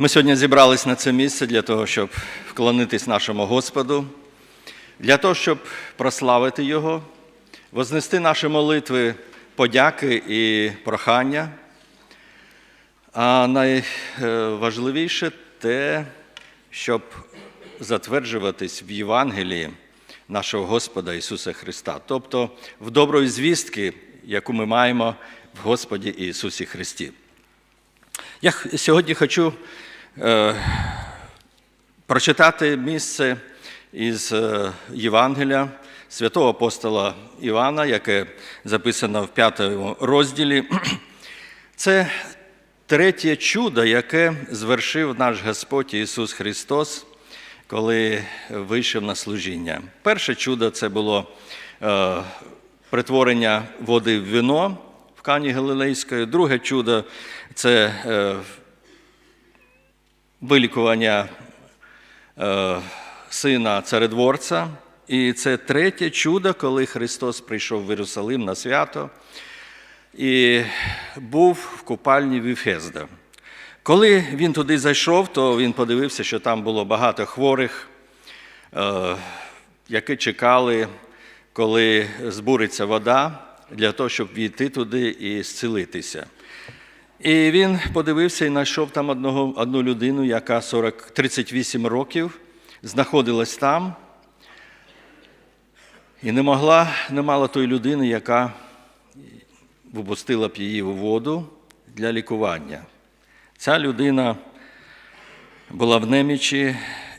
Ми сьогодні зібрались на це місце для того, щоб вклонитись нашому Господу, для того, щоб прославити Його, вознести наші молитви, подяки і прохання. А найважливіше те, щоб затверджуватись в Євангелії нашого Господа Ісуса Христа, тобто в доброї звістки, яку ми маємо в Господі Ісусі Христі. Я сьогодні хочу е, прочитати місце із е, Євангелія святого апостола Івана, яке записано в п'ятому розділі. Це третє чудо, яке звершив наш Господь Ісус Христос, коли вийшов на служіння. Перше чудо це було е, притворення води в вино в Кані Галилейської. Друге чудо це вилікування е, сина царедворця. І це третє чудо, коли Христос прийшов в Єрусалим на свято і був в купальні Віфезда. Коли він туди зайшов, то він подивився, що там було багато хворих, е, які чекали, коли збуриться вода, для того, щоб війти туди і зцілитися. І він подивився і знайшов там одного, одну людину, яка 40, 38 років знаходилась там, і не могла, не мала тої людини, яка випустила б її у воду для лікування. Ця людина була в немічі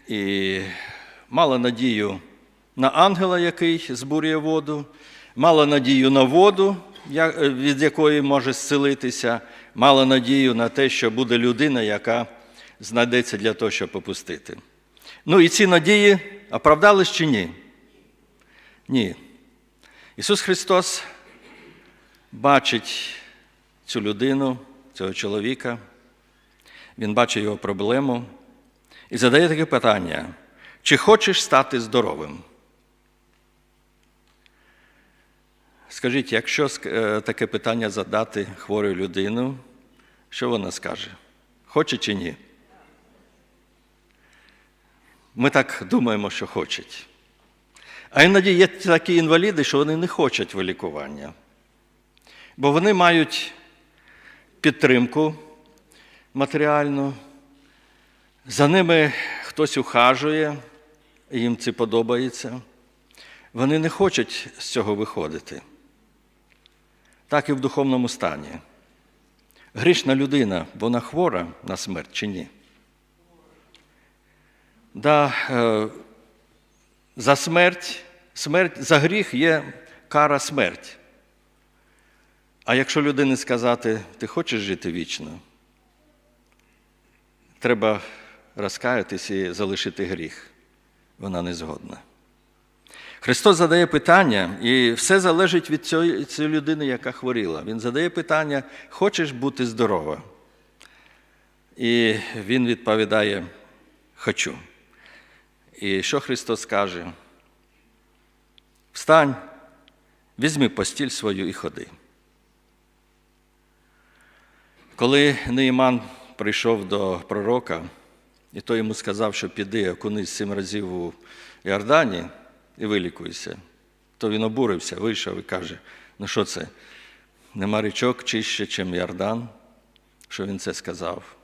і мала надію на ангела, який збурює воду, мала надію на воду, від якої може зцілитися, мала надію на те, що буде людина, яка знайдеться для того, щоб попустити. Ну і ці надії оправдались чи ні? Ні. Ісус Христос бачить цю людину, цього чоловіка, він бачить його проблему і задає таке питання: чи хочеш стати здоровим? Скажіть, якщо е, таке питання задати хвору людину, що вона скаже? Хоче чи ні? Ми так думаємо, що хочуть. А іноді є такі інваліди, що вони не хочуть вилікування. Бо вони мають підтримку матеріальну, за ними хтось ухажує, їм це подобається. Вони не хочуть з цього виходити. Так і в духовному стані. Грішна людина, вона хвора на смерть чи ні? Да, е, за смерть, смерть, за гріх є кара смерть. А якщо людині сказати, ти хочеш жити вічно, треба розкаятись і залишити гріх. Вона не згодна. Христос задає питання, і все залежить від цієї, людини, яка хворіла. Він задає питання: хочеш бути здорова? І він відповідає: Хочу. І що Христос каже? Встань, візьми постіль свою і ходи. Коли Неїман прийшов до пророка, і той йому сказав, що піди окунись сім разів у Іордані і вилікуйся, то він обурився, вийшов і каже: ну що це? Нема річок чище, чим Йордан, що він це сказав.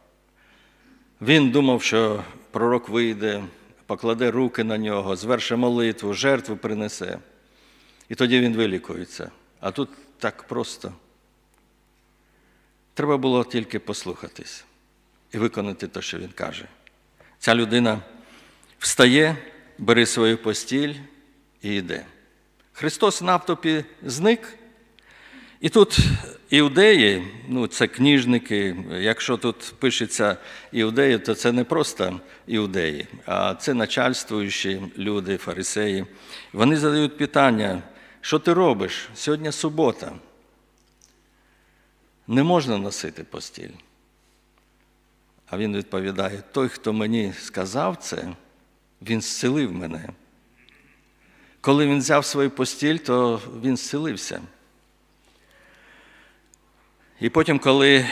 Він думав, що пророк вийде, покладе руки на нього, зверше молитву, жертву принесе. І тоді він вилікується. А тут так просто. Треба було тільки послухатись і виконати те, що він каже. Ця людина встає, бере свою постіль і йде. Христос натовпі зник. І тут іудеї, ну це книжники, якщо тут пишеться іудеї, то це не просто іудеї, а це начальствуючі люди, фарисеї. Вони задають питання, що ти робиш? Сьогодні субота. Не можна носити постіль. А він відповідає: той, хто мені сказав це, він зцілив мене. Коли він взяв свою постіль, то він зцілився. І потім, коли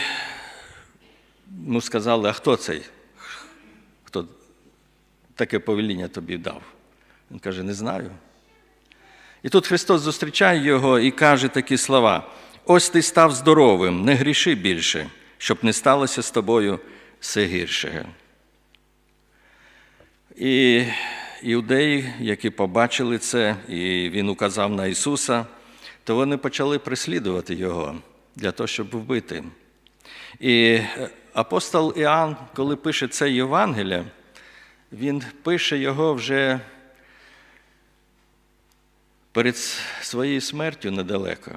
йому сказали, а хто цей? Хто таке повеління тобі дав? Він каже, не знаю. І тут Христос зустрічає його і каже такі слова: ось ти став здоровим, не гріши більше, щоб не сталося з тобою все гірше. І іудеї, які побачили це, і він указав на Ісуса, то вони почали преслідувати Його для того, щоб вбити. І апостол Іоанн, коли пише це Євангеліє, він пише його вже перед своєю смертю недалеко.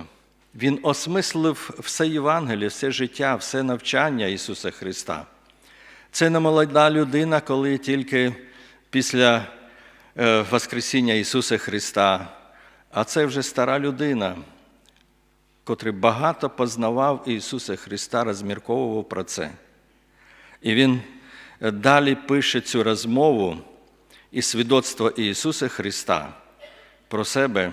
Він осмислив все Євангеліє, все життя, все навчання Ісуса Христа. Це не молода людина, коли тільки після е, Воскресіння Ісуса Христа, а це вже стара людина, котрий багато познавав Ісуса Христа, розмірковував про це. І він далі пише цю розмову і свідоцтво Ісуса Христа про себе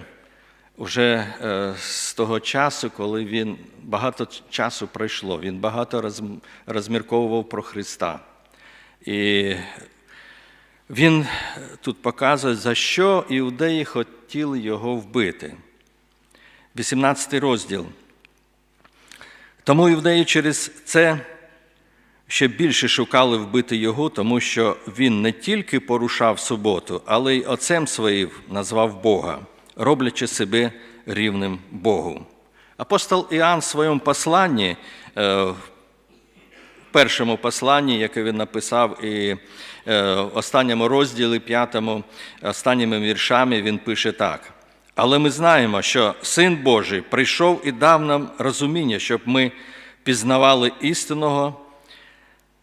вже з того часу, коли він багато часу пройшло, він багато розмірковував про Христа. І він тут показує, за що іудеї хотіли його вбити. 18 розділ. Тому іудеї через це ще більше шукали вбити його, тому що він не тільки порушав суботу, але й отцем своїм назвав Бога, роблячи себе рівним Богу. Апостол Іоанн в своєму посланні, в першому посланні, яке він написав, і в останньому розділі, п'ятому, останніми віршами, він пише так. Але ми знаємо, що Син Божий прийшов і дав нам розуміння, щоб ми пізнавали істинного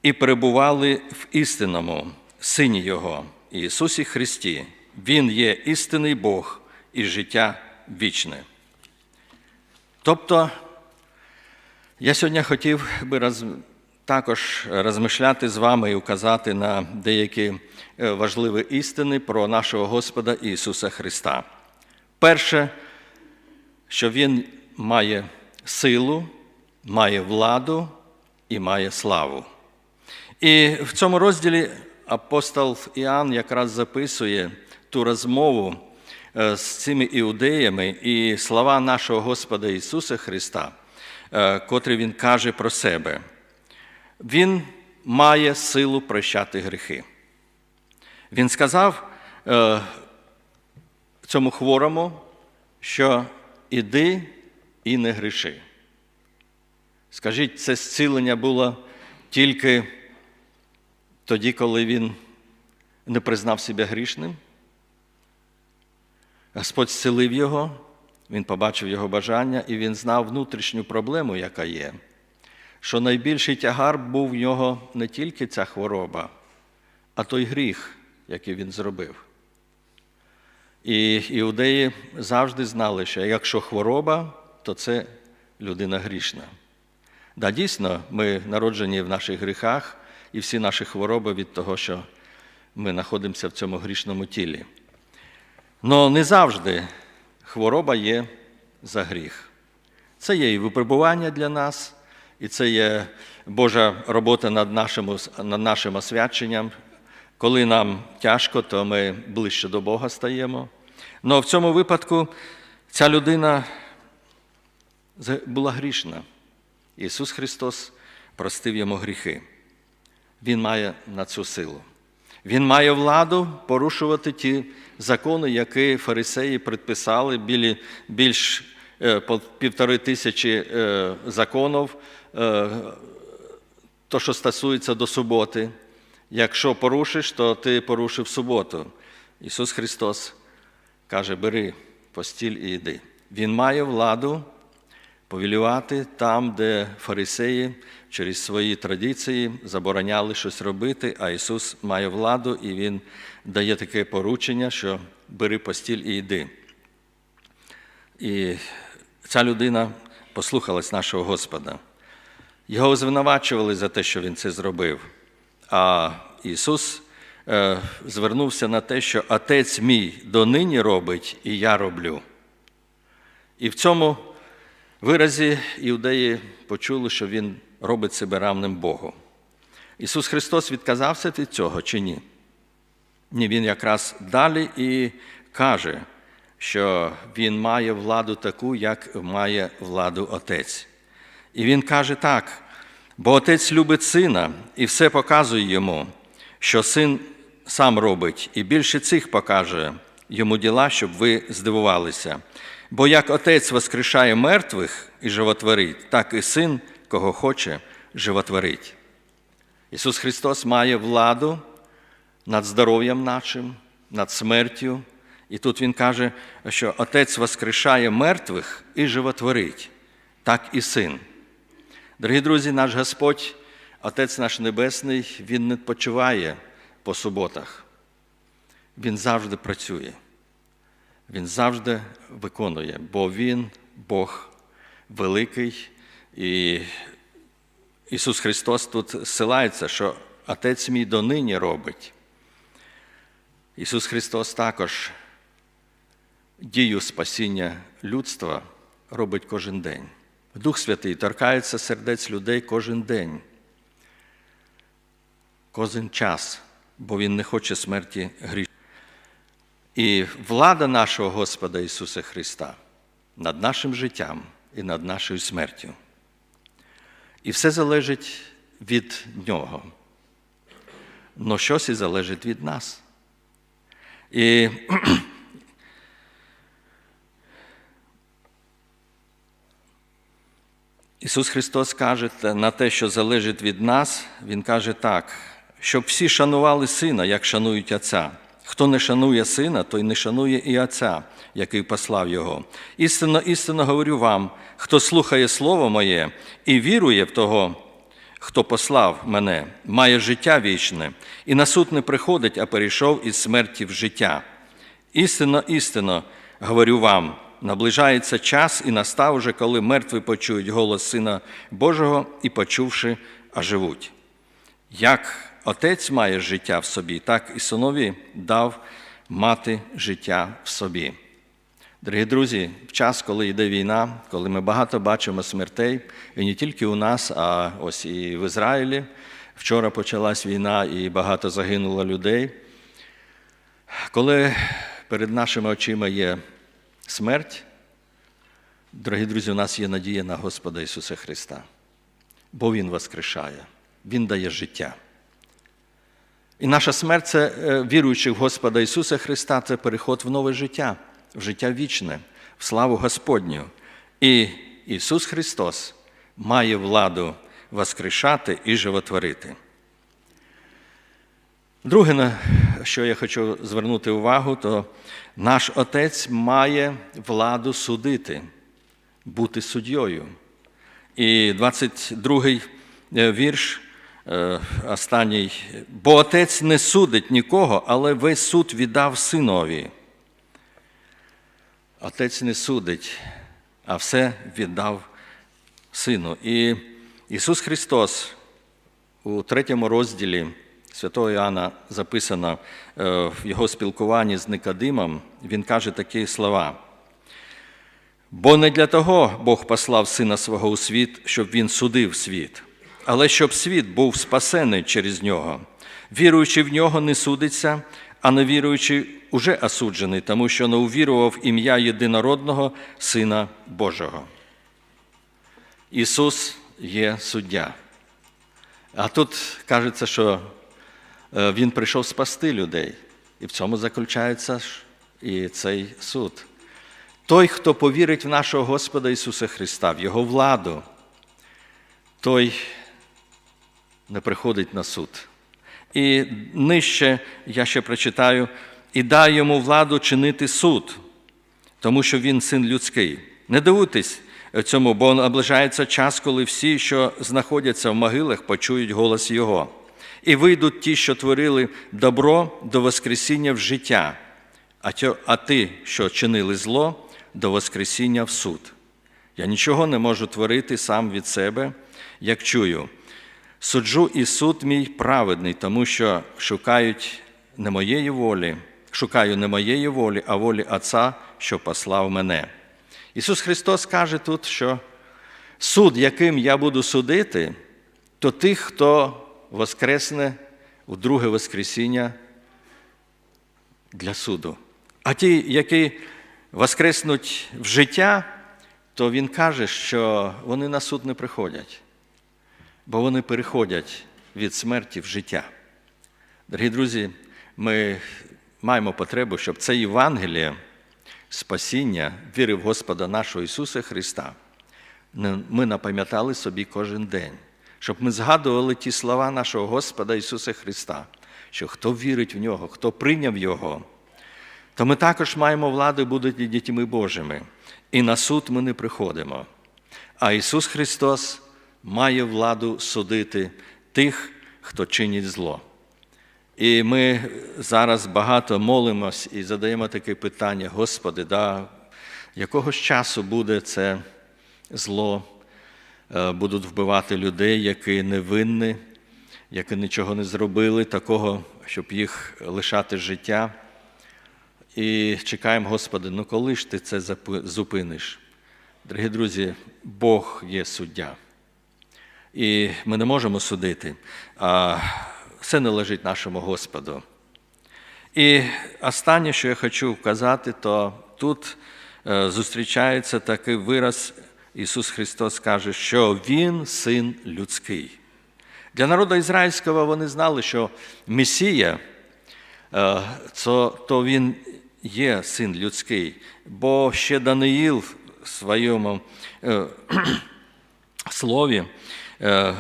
і перебували в істинному Сині Його, Ісусі Христі. Він є істинний Бог і життя вічне. Тобто, я сьогодні хотів би роз... також розмишляти з вами і указати на деякі важливі істини про нашого Господа Ісуса Христа. Перше, що Він має силу, має владу і має славу. І в цьому розділі апостол Іоанн якраз записує ту розмову з цими іудеями і слова нашого Господа Ісуса Христа, котрі Він каже про себе. Він має силу прощати гріхи. Він сказав цьому хворому, що іди і не гріши. Скажіть, це зцілення було тільки тоді, коли він не признав себе грішним. Господь зцілив його, він побачив його бажання, і він знав внутрішню проблему, яка є, що найбільший тягар був в нього не тільки ця хвороба, а той гріх, який він зробив. І іудеї завжди знали, що якщо хвороба, то це людина грішна. Да, дійсно, ми народжені в наших гріхах, і всі наші хвороби від того, що ми знаходимося в цьому грішному тілі. Але не завжди хвороба є за гріх. Це є і випробування для нас, і це є Божа робота над нашим, над нашим освяченням. Коли нам тяжко, то ми ближче до Бога стаємо. Але в цьому випадку ця людина була грішна. Ісус Христос простив йому гріхи. Він має на цю силу. Він має владу порушувати ті закони, які фарисеї предписали більш півтори тисячі законів, то, що стосується до суботи. Якщо порушиш, то ти порушив суботу. Ісус Христос каже: бери постіль і йди. Він має владу повілювати там, де фарисеї через свої традиції забороняли щось робити, а Ісус має владу і Він дає таке поручення, що бери постіль і йди. І ця людина послухалась нашого Господа. Його звинувачували за те, що Він це зробив. А Ісус е, звернувся на те, що Отець мій донині робить, і я роблю. І в цьому виразі іудеї почули, що Він робить себе равним Богу. Ісус Христос відказався від цього чи ні? Ні, він якраз далі і каже, що він має владу таку, як має владу Отець. І він каже так: бо Отець любить сина і все показує йому, що син сам робить, і більше цих покаже йому діла, щоб ви здивувалися. Бо як Отець воскрешає мертвих і животворить, так і син, кого хоче, животворить. Ісус Христос має владу над здоров'ям нашим, над смертю. І тут Він каже, що Отець воскрешає мертвих і животворить, так і син. Дорогі друзі, наш Господь, Отець наш Небесний, Він не відпочиває по суботах. Він завжди працює. Він завжди виконує, бо Він Бог великий. І Ісус Христос тут ссилається, що Отець мій донині робить. Ісус Христос також дію спасіння людства робить кожен день. Дух Святий торкається сердець людей кожен день, кожен час, бо Він не хоче смерті грішних. І влада нашого Господа Ісуса Христа над нашим життям і над нашою смертю. І все залежить від Нього. Но щось і залежить від нас. І Ісус Христос каже на те, що залежить від нас, Він каже так, щоб всі шанували Сина, як шанують Отця. Хто не шанує сина, той не шанує і Отця, який послав Його. Істинно, істинно говорю вам, хто слухає Слово Моє і вірує в того, хто послав мене, має життя вічне, і на суд не приходить, а перейшов із смерті в життя. Істинно, істинно говорю вам, наближається час і настав уже, коли мертві почують голос Сина Божого і, почувши, оживуть. Як Отець має життя в собі, так і синові дав мати життя в собі. Дорогі друзі, в час, коли йде війна, коли ми багато бачимо смертей, і не тільки у нас, а ось і в Ізраїлі. Вчора почалась війна і багато загинуло людей. Коли перед нашими очима є смерть, дорогі друзі, у нас є надія на Господа Ісуса Христа, бо Він воскрешає, Він дає життя. І наша смерть це віруючих в Господа Ісуса Христа, це переход в нове життя, в життя вічне, в славу Господню. І Ісус Христос має владу воскрешати і животворити. Друге, що я хочу звернути увагу, то наш Отець має владу судити, бути суддєю. І 22-й вірш останній, бо отець не судить нікого, але весь суд віддав синові. Отець не судить, а все віддав сину. І Ісус Христос у третьому розділі Святого Іоанна записано в його спілкуванні з Никодимом, він каже такі слова. Бо не для того Бог послав Сина свого у світ, щоб Він судив світ але щоб світ був спасений через нього. Віруючи в нього, не судиться, а не віруючи, уже осуджений, тому що не увірував ім'я єдинородного Сина Божого. Ісус є суддя. А тут кажеться, що Він прийшов спасти людей, і в цьому заключається і цей суд. Той, хто повірить в нашого Господа Ісуса Христа, в Його владу, той не приходить на суд. І нижче я ще прочитаю, і дай йому владу чинити суд, тому що він син людський. Не дивуйтесь цьому, бо наближається час, коли всі, що знаходяться в могилах, почують голос Його. І вийдуть ті, що творили добро до Воскресіння в життя, а ті, що чинили зло, до Воскресіння в суд. Я нічого не можу творити сам від себе, як чую. Суджу і суд мій праведний, тому що шукають не моєї волі, шукаю не моєї волі, а волі Отця, що послав мене. Ісус Христос каже тут, що суд, яким я буду судити, то тих, хто воскресне у друге Воскресіння для суду. А ті, які воскреснуть в життя, то він каже, що вони на суд не приходять, бо вони переходять від смерті в життя. Дорогі друзі, ми маємо потребу, щоб це Євангеліє, спасіння, віри в Господа нашого Ісуса Христа, ми напам'ятали собі кожен день, щоб ми згадували ті слова нашого Господа Ісуса Христа, що хто вірить в нього, хто прийняв Його, то ми також маємо владу бути дітьми Божими. І на суд ми не приходимо. А Ісус Христос має владу судити тих, хто чинить зло. І ми зараз багато молимось і задаємо таке питання: Господи, да, якого часу буде це зло, будуть вбивати людей, які невинні, які нічого не зробили, такого, щоб їх лишати життя. І чекаємо, Господи, ну коли ж ти це зупиниш? Дорогі друзі, Бог є суддя. І ми не можемо судити, а все належить нашому Господу. І останнє, що я хочу вказати, то тут зустрічається такий вираз, Ісус Христос каже, що Він син людський. Для народу ізраїльського вони знали, що Месія, то Він є син людський, бо ще Даниїл в своєму е, слові, е,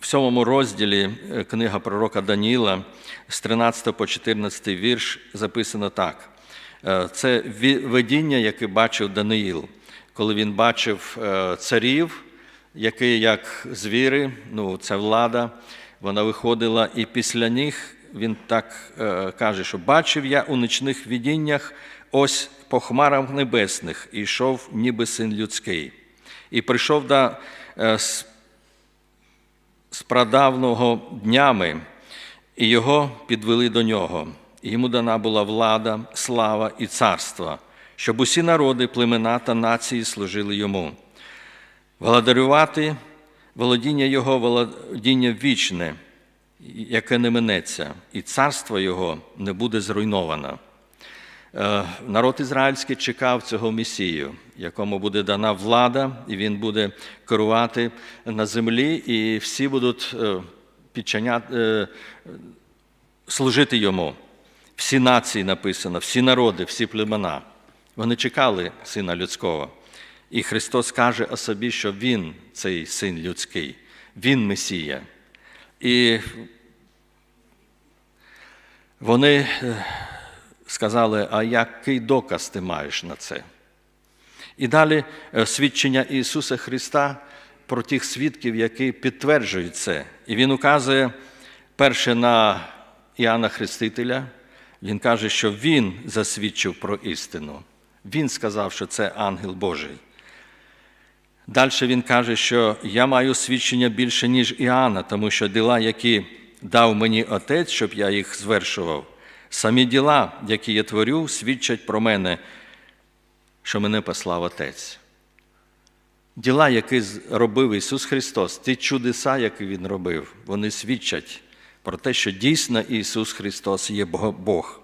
в сьомому розділі книга пророка Даніла з 13 по 14 вірш записано так. Це видіння, яке бачив Даниїл, коли він бачив царів, які як звіри, ну, це влада, вона виходила, і після них він так е, каже, що бачив я у нічних видіннях ось по хмарах небесних, і йшов, ніби син людський. І прийшов до е, з прадавного днями, і його підвели до нього. І йому дана була влада, слава і царство, щоб усі народи, племена та нації служили йому. Володарювати володіння Його, володіння вічне, яке не минеться, і царство Його не буде зруйновано. Народ ізраїльський чекав цього Месію, якому буде дана влада, і він буде керувати на землі, і всі будуть підчиняти, служити йому. Всі нації написано, всі народи, всі племена. Вони чекали сина людського. І Христос каже о собі, що Він цей син людський, Він Месія. І вони сказали, а який доказ ти маєш на це? І далі свідчення Ісуса Христа про тих свідків, які підтверджують це. І Він указує перше на Іоанна Хрестителя. Він каже, що Він засвідчив про істину. Він сказав, що це ангел Божий. Далі він каже, що я маю свідчення більше, ніж Іоанна, тому що діла, які дав мені Отець, щоб я їх звершував, самі діла, які я творю, свідчать про мене, що мене послав Отець. Діла, які робив Ісус Христос, ті чудеса, які Він робив, вони свідчать про те, що дійсно Ісус Христос є Бог.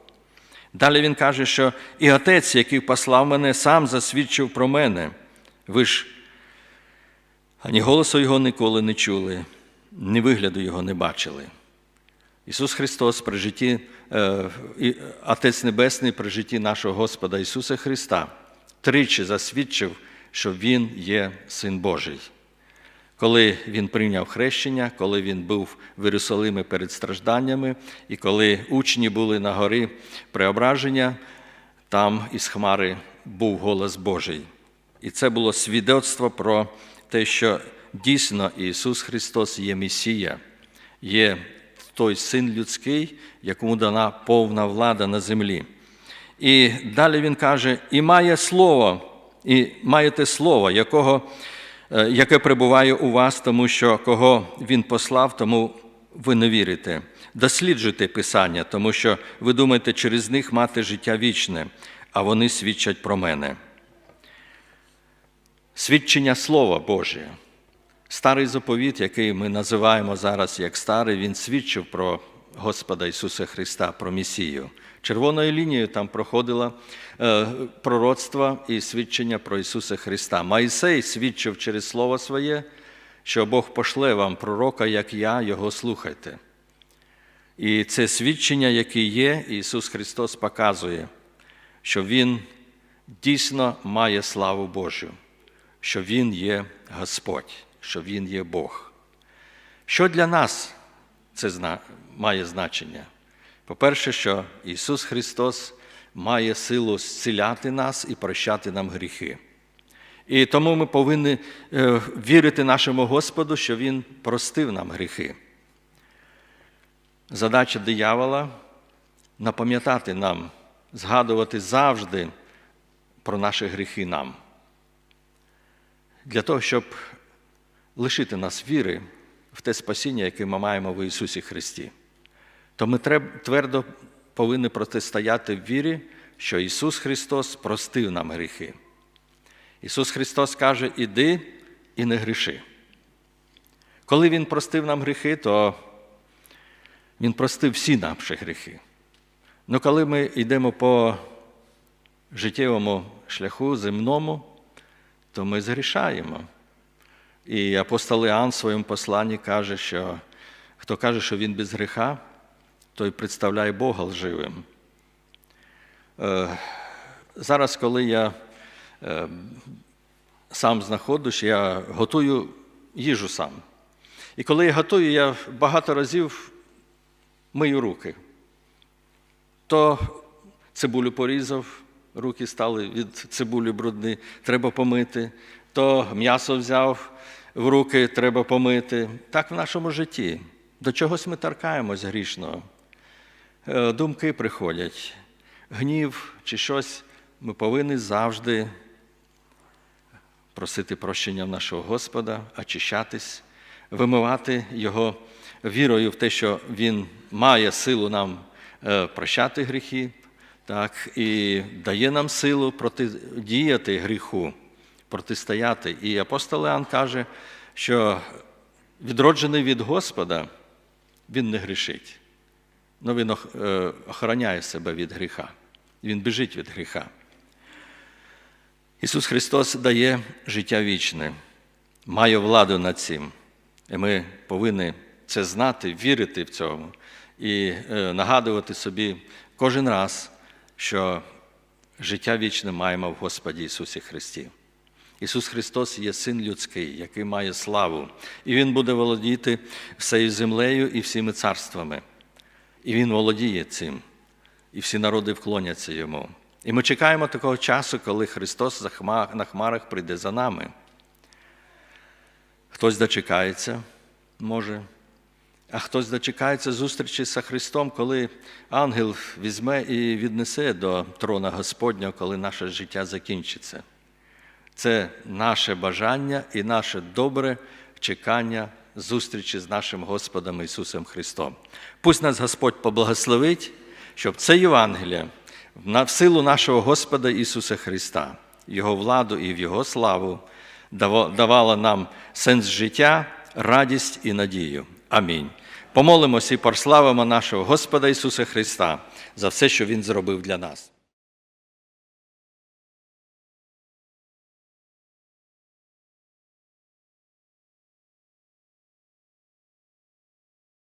Далі Він каже, що і Отець, який послав мене, сам засвідчив про мене. Ви ж ані голосу Його ніколи не чули, ні вигляду Його не бачили. Ісус Христос при житті, Отець Небесний при житті нашого Господа Ісуса Христа тричі засвідчив, що Він є Син Божий. Коли Він прийняв хрещення, коли Він був в Єрусалимі перед стражданнями, і коли учні були на горі преображення, там із Хмари був голос Божий. І це було свідоцтво про те, що дійсно Ісус Христос є Месія, є той син людський, якому дана повна влада на землі. І далі він каже: і має слово, і маєте слово, якого, яке перебуває у вас, тому що кого Він послав, тому ви не вірите. Досліджуйте Писання, тому що ви думаєте через них мати життя вічне, а вони свідчать про мене. Свідчення Слова Боже. Старий заповіт, який ми називаємо зараз як старий, він свідчив про Господа Ісуса Христа, про Месію. Червоною лінією там проходило е, пророцтво і свідчення про Ісуса Христа. Моїсей свідчив через Слово Своє, що Бог пошле вам пророка, як я, його слухайте. І це свідчення, яке є, Ісус Христос показує, що Він дійсно має славу Божу, що Він є Господь, що Він є Бог. Що для нас це має значення? По-перше, що Ісус Христос має силу зціляти нас і прощати нам гріхи. І тому ми повинні е, вірити нашому Господу, що Він простив нам гріхи. Задача диявола напам'ятати нам, згадувати завжди про наші гріхи нам. Для того, щоб лишити нас віри в те спасіння, яке ми маємо в Ісусі Христі, то ми твердо повинні протистояти в вірі, що Ісус Христос простив нам гріхи. Ісус Христос каже: іди і не гріши. Коли Він простив нам гріхи, то Він простив всі наші гріхи. Ну коли ми йдемо по життєвому шляху земному, то ми згрішаємо. І апостол Іоанн в своєму посланні каже, що хто каже, що він без гріха, той представляє Бога лживим. Е, Зараз, коли я е, сам знаходжусь, я готую їжу сам. І коли я готую, я багато разів мию руки. То цибулю порізав, руки стали від цибулі брудні, треба помити, то м'ясо взяв в руки, треба помити. Так в нашому житті. До чогось ми торкаємось грішного. Е, Думки приходять, гнів чи щось. Ми повинні завжди просити прощення в нашого Господа, очищатись, вимивати Його вірою в те, що Він має силу нам е, прощати гріхи, так, і дає нам силу протидіяти гріху, протистояти. І апостол Іоанн каже, що відроджений від Господа, він не грішить. Ну, він е, охороняє себе від гріха. Він біжить від гріха. Ісус Христос дає життя вічне, має владу над цим. І ми повинні це знати, вірити в цьому і е, нагадувати собі кожен раз, що життя вічне маємо в Господі Ісусі Христі. Ісус Христос є Син людський, який має славу, і Він буде володіти всею землею і всіми царствами. І Він володіє цим, і всі народи вклоняться йому. І ми чекаємо такого часу, коли Христос на хмарах прийде за нами. Хтось дочекається, може, а хтось дочекається зустрічі з Христом, коли ангел візьме і віднесе до трона Господнього, коли наше життя закінчиться. Це наше бажання і наше добре чекання зустрічі з нашим Господом Ісусом Христом. Пусть нас Господь поблагословить, щоб це Євангеліє в силу нашого Господа Ісуса Христа, Його владу і в Його славу давало нам сенс життя, радість і надію. Амінь. Помолимося і прославимо нашого Господа Ісуса Христа за все, що Він зробив для нас.